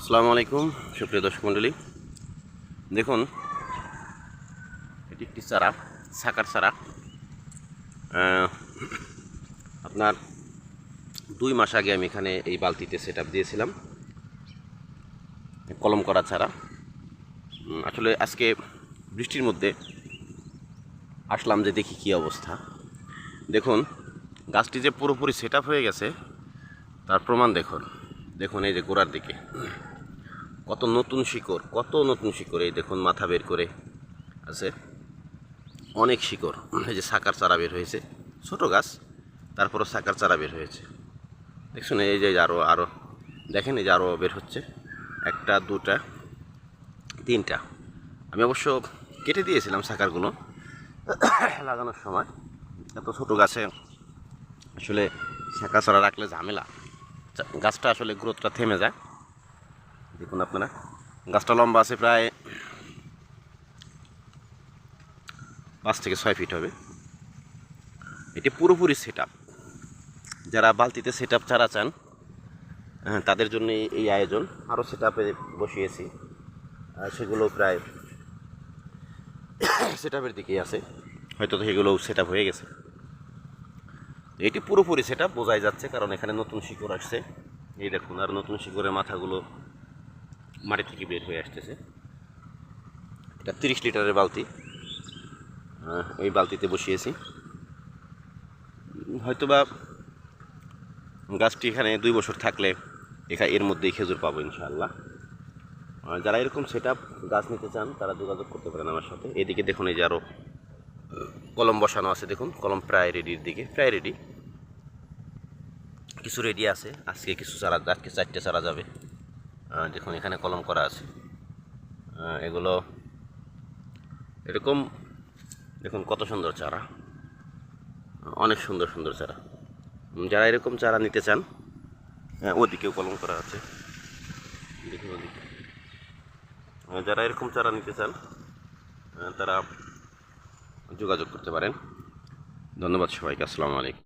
আসসালামু আলাইকুম সুপ্রিয় দর্শক মণ্ডলী। দেখুন এটি একটি চারা সাকার চারা। আপনার দুই মাস আগে আমি এখানে এই বালতিতে সেট দিয়েছিলাম। কলম করা উম, আসলে আজকে বৃষ্টির মধ্যে আসলাম যে দেখি কী অবস্থা। দেখুন গাছটি যে পুরোপুরি সেট হয়ে গেছে তার প্রমাণ দেখুন। দেখুন এই যে গোড়ার দিকে। কত নতুন শিকড়, কত নতুন শিকড় এই দেখুন মাথা বের করে আছে। অনেক শিকড়, এই যে সাকার চারা বের হয়েছে, ছোট গাছ, তারপরও সাকার চারা বের হয়েছে। দেখছেন এই যে আরও আরও দেখেন এই যে আরও বের হচ্ছে। একটা, দুটা, তিনটা। আমি অবশ্য কেটে দিয়েছিলাম সাকারগুলো লাগানোর সময়। এত ছোটো গাছে আসলে শাঁকা ছাড়া রাখলে ঝামেলা। চা- গাছটা আসলে গ্রোথটা থেমে যায়। দেখুন আপনারা গাছটা লম্বা আছে প্রায় পাঁচ থেকে ছয় ফিট হবে। এটি পুরোপুরি সেট যারা বালতিতে সেট আপ চারা চান হ্যাঁ, তাদের জন্য এই- আয়োজন। আরও সেট বসিয়েছি। সেগুলো প্রায় সেট দিকেই আছে। হয়তো সেগুলো সেট হয়ে গেছে। এটি পুরোপুরি সেটা বোঝাই যাচ্ছে, কারণ এখানে নতুন শিকড় আসছে। এই দেখুন, আর নতুন শিকড়ের মাথাগুলো মাটি থেকে বের হয়ে আসতেছে। এটা তিরিশ লিটারের বালতি। এই বালতিতে বসিয়েছি। হয়তোবা গাছটি এখানে দুই বছর থাকলে এখানে এর মধ্যেই খেজুর পাবো ইনশাআল্লাহ। যারা এরকম সেট গাছ নিতে চান, তারা যোগাযোগ করতে পারেন আমার সাথে। এদিকে দেখুন, এই যে আরও কলম বসানো আছে, দেখুন, কলম প্রায় রেডির দিকে, প্রায় রেডি কিছু রেডি আছে, আজকে কিছু চারা আজকে চারটে চারা যাবে দেখুন, এখানে কলম করা আছে। এগুলো এরকম, দেখুন, কত সুন্দর চারা। অনেক সুন্দর সুন্দর চারা। যারা এরকম চারা নিতে চান হ্যাঁ ওদিকেও কলম করা আছে। দেখুন, ওদিকে। যারা এরকম চারা নিতে চান তারা যোগাযোগ করতে পারেন। ধন্যবাদ সবাইকে আসসালামু আলাইকুম।